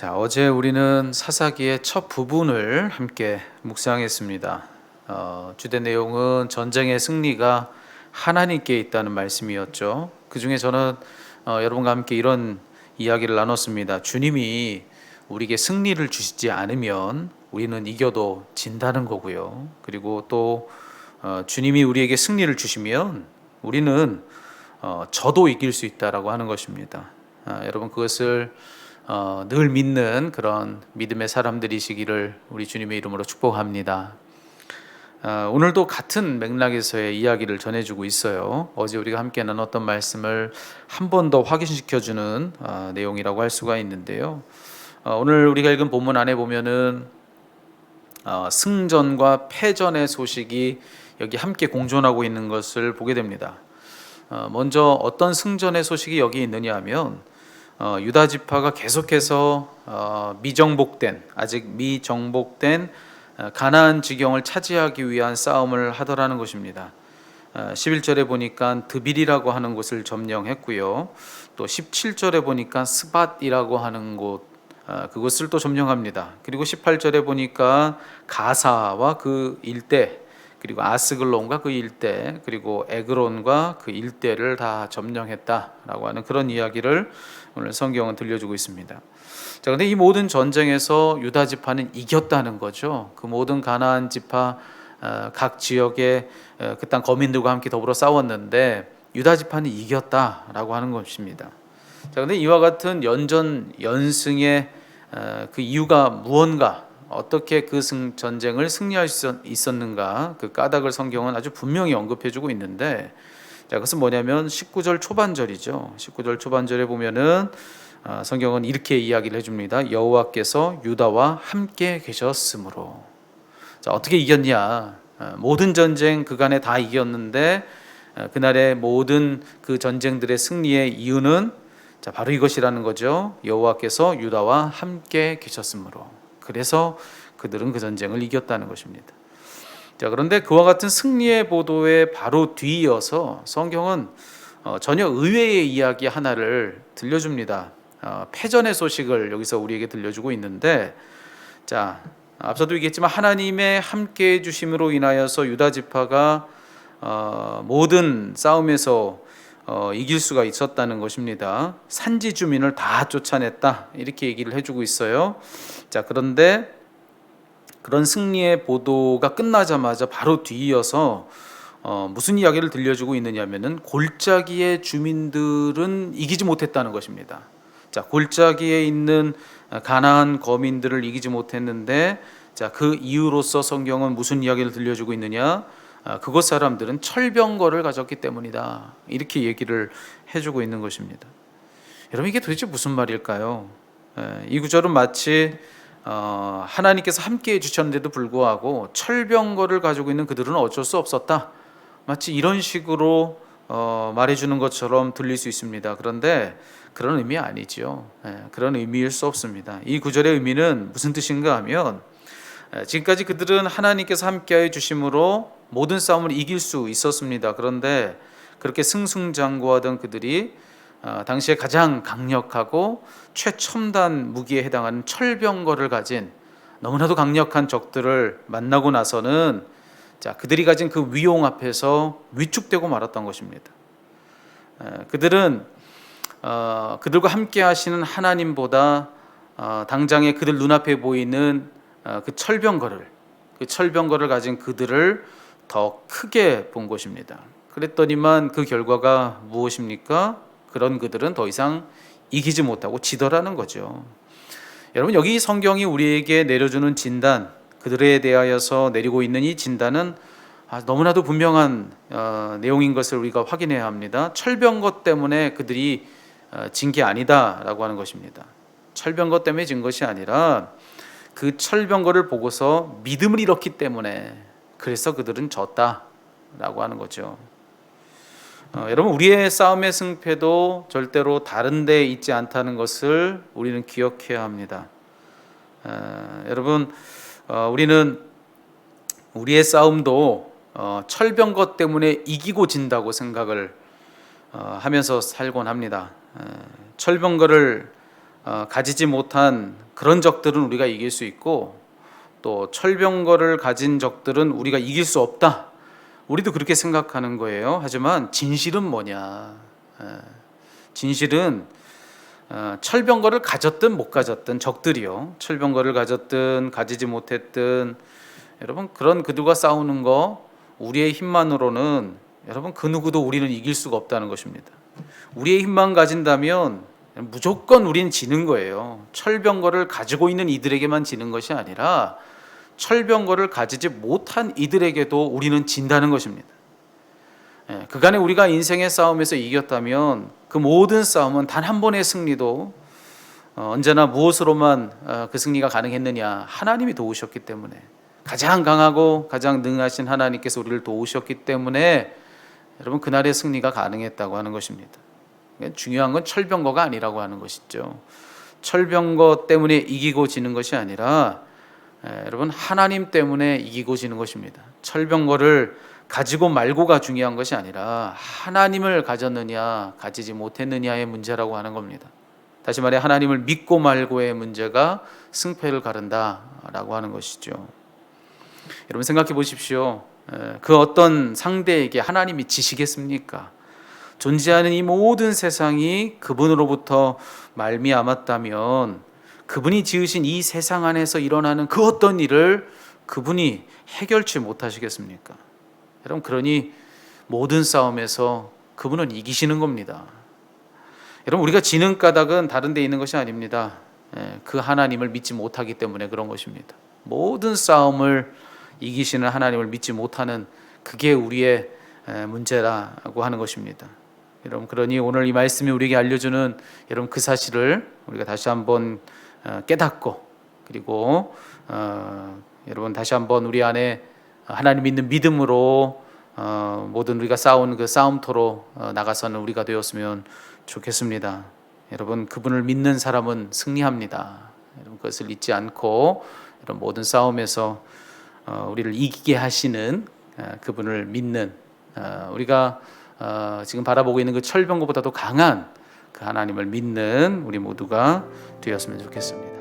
자, 어제 우리는 사사기의 첫 부분을 함께 묵상했습니다. 어, 주된 내용은 전쟁의 승리가 하나님께 있다는 말씀이었죠. 그 중에 저는 어, 여러분과 함께 이런 이야기를 나눴습니다. 주님이 우리에게 승리를 주시지 않으면 우리는 이겨도 진다는 거고요. 그리고 또 어, 주님이 우리에게 승리를 주시면 우리는 어, 저도 이길 수 있다라고 하는 것입니다. 아, 여러분 그것을 어, 늘 믿는 그런 믿음의 사람들이시기를 우리 주님의 이름으로 축복합니다. 아, 오늘도 같은 맥락에서의 이야기를 전해주고 있어요. 어제 우리가 함께 나눴던 말씀을 한 번 더 확인시켜주는 아, 내용이라고 할 수가 있는데요. 어, 오늘 우리가 읽은 본문 안에 보면은 어, 승전과 패전의 소식이 여기 함께 공존하고 있는 것을 보게 됩니다. 어, 먼저 어떤 승전의 소식이 여기 있느냐 하면 어, 유다 지파가 계속해서 어, 미정복된 아직 미정복된 어, 가나안 지경을 차지하기 위한 싸움을 하더라는 것입니다. 어, 11절에 보니까 드빌이라고 하는 곳을 점령했고요. 또 17절에 보니까 스밧이라고 하는 곳 어, 그것을 또 점령합니다. 그리고 18절에 보니까 가사와 그 일대 그리고 아스글론과 그 일대 그리고 에그론과 그 일대를 다 점령했다라고 하는 그런 이야기를 오늘 성경은 들려주고 있습니다. 자, 그런데 이 모든 전쟁에서 유다 지파는 이겼다는 거죠. 그 모든 가나안 지파 어, 각 지역의 어, 그땅 거민들과 함께 더불어 싸웠는데 유다 지파는 이겼다라고 하는 것입니다. 자, 그런데 이와 같은 연전 연승의 어, 그 이유가 무언가 어떻게 그 승, 전쟁을 승리할 수 있었는가 그 까닭을 성경은 아주 분명히 언급해주고 있는데 자, 그것은 뭐냐면 19절 초반절이죠. 19절 초반절에 보면은 아, 성경은 이렇게 이야기를 해줍니다. 여호와께서 유다와 함께 계셨으므로 자, 어떻게 이겼냐? 아, 모든 전쟁 그간에 다 이겼는데 아, 그날의 모든 그 전쟁들의 승리의 이유는 자, 바로 이것이라는 거죠. 여호와께서 유다와 함께 계셨으므로. 그래서 그들은 그 전쟁을 이겼다는 것입니다. 자, 그런데 그와 같은 승리의 보도에 바로 뒤이어서 성경은 어, 전혀 의외의 이야기 하나를 들려줍니다. 어, 패전의 소식을 여기서 우리에게 들려주고 있는데, 자 앞서도 얘기했지만 하나님의 함께 해 주심으로 인하여서 유다 지파가 어, 모든 싸움에서 어, 이길 수가 있었다는 것입니다. 산지 주민을 다 쫓아냈다 이렇게 얘기를 해주고 있어요. 자 그런데 그런 승리의 보도가 끝나자마자 바로 뒤이어서 어, 무슨 이야기를 들려주고 있느냐면은 골짜기의 주민들은 이기지 못했다는 것입니다. 자 골짜기에 있는 가나안 거민들을 이기지 못했는데 자 그 이유로서 성경은 무슨 이야기를 들려주고 있느냐? 아, 그곳 사람들은 철병거를 가졌기 때문이다. 이렇게 얘기를 해주고 있는 것입니다. 여러분 이게 도대체 무슨 말일까요? 에, 이 구절은 마치 어, 하나님께서 함께 해 주셨는데도 불구하고 철병거를 가지고 있는 그들은 어쩔 수 없었다. 마치 이런 식으로 어, 말해주는 것처럼 들릴 수 있습니다. 그런데 그런 의미 아니죠. 예, 그런 의미일 수 없습니다. 이 구절의 의미는 무슨 뜻인가 하면 예, 지금까지 그들은 하나님께서 함께하여 주심으로 모든 싸움을 이길 수 있었습니다. 그런데 그렇게 승승장구하던 그들이 어, 당시에 가장 강력하고 최첨단 무기에 해당하는 철병거를 가진 너무나도 강력한 적들을 만나고 나서는 자 그들이 가진 그 위용 앞에서 위축되고 말았던 것입니다. 에, 그들은 어, 그들과 함께 하시는 하나님보다 어, 당장에 그들 눈앞에 보이는 어, 그 철병거를 그 철병거를 가진 그들을 더 크게 본 것입니다. 그랬더니만 그 결과가 무엇입니까? 그런 그들은 더 이상 이기지 못하고 지더라는 거죠. 여러분 여기 성경이 우리에게 내려주는 진단, 그들에 대하여서 내리고 있는 이 진단은 아, 너무나도 분명한 어, 내용인 것을 우리가 확인해야 합니다. 철병것 때문에 그들이 어, 진게 아니다라고 하는 것입니다. 철병것 때문에 진 것이 아니라 그 철병거를 보고서 믿음을 잃었기 때문에 그래서 그들은 졌다라고 하는 거죠. 어, 여러분 우리의 싸움의 승패도 절대로 다른 데 있지 않다는 것을 우리는 기억해야 합니다. 어, 여러분 어, 우리는 우리의 싸움도 어, 철병것 때문에 이기고 진다고 생각을 어, 하면서 살곤 합니다. 어, 철병거를 어, 가지지 못한 그런 적들은 우리가 이길 수 있고 또 철병거를 가진 적들은 우리가 이길 수 없다. 우리도 그렇게 생각하는 거예요. 하지만 진실은 뭐냐? 에, 진실은 어, 철병거를 가졌든 못 가졌든 적들이요. 철병거를 가졌든 가지지 못했든 여러분 그런 그들과 싸우는 거 우리의 힘만으로는 여러분 그 누구도 우리는 이길 수가 없다는 것입니다. 우리의 힘만 가진다면 무조건 우린 지는 거예요. 철병거를 가지고 있는 이들에게만 지는 것이 아니라 철병거를 가지지 못한 이들에게도 우리는 진다는 것입니다. 예, 그간에 우리가 인생의 싸움에서 이겼다면 그 모든 싸움은 단 한 번의 승리도 어, 언제나 무엇으로만 어, 그 승리가 가능했느냐? 하나님이 도우셨기 때문에 가장 강하고 가장 능하신 하나님께서 우리를 도우셨기 때문에 여러분 그날의 승리가 가능했다고 하는 것입니다. 중요한 건 철병거가 아니라고 하는 것이죠. 철병거 때문에 이기고 지는 것이 아니라 에, 여러분 하나님 때문에 이기고 지는 것입니다. 철병거를 가지고 말고가 중요한 것이 아니라 하나님을 가졌느냐 가지지 못했느냐의 문제라고 하는 겁니다. 다시 말해 하나님을 믿고 말고의 문제가 승패를 가른다라고 하는 것이죠. 여러분 생각해 보십시오. 에, 그 어떤 상대에게 하나님이 지시겠습니까? 존재하는 이 모든 세상이 그분으로부터 말미암았다면 그분이 지으신 이 세상 안에서 일어나는 그 어떤 일을 그분이 해결치 못하시겠습니까? 여러분 그러니 모든 싸움에서 그분은 이기시는 겁니다. 여러분 우리가 지는 까닭은 다른 데 있는 것이 아닙니다. 예, 그 하나님을 믿지 못하기 때문에 그런 것입니다. 모든 싸움을 이기시는 하나님을 믿지 못하는 그게 우리의 에, 문제라고 하는 것입니다. 여러분 그러니 오늘 이 말씀이 우리에게 알려주는 여러분 그 사실을 우리가 다시 한번 어, 깨닫고 그리고 어, 여러분 다시 한번 우리 안에 하나님 믿는 믿음으로 어, 모든 우리가 싸운 그 싸움터로 어, 나가서는 우리가 되었으면 좋겠습니다. 여러분 그분을 믿는 사람은 승리합니다. 여러분 그것을 잊지 않고 이런 모든 싸움에서 어, 우리를 이기게 하시는 어, 그분을 믿는 어, 우리가 어, 지금 바라보고 있는 그 철병거보다도 강한 그 하나님을 믿는 우리 모두가 되었으면 좋겠습니다.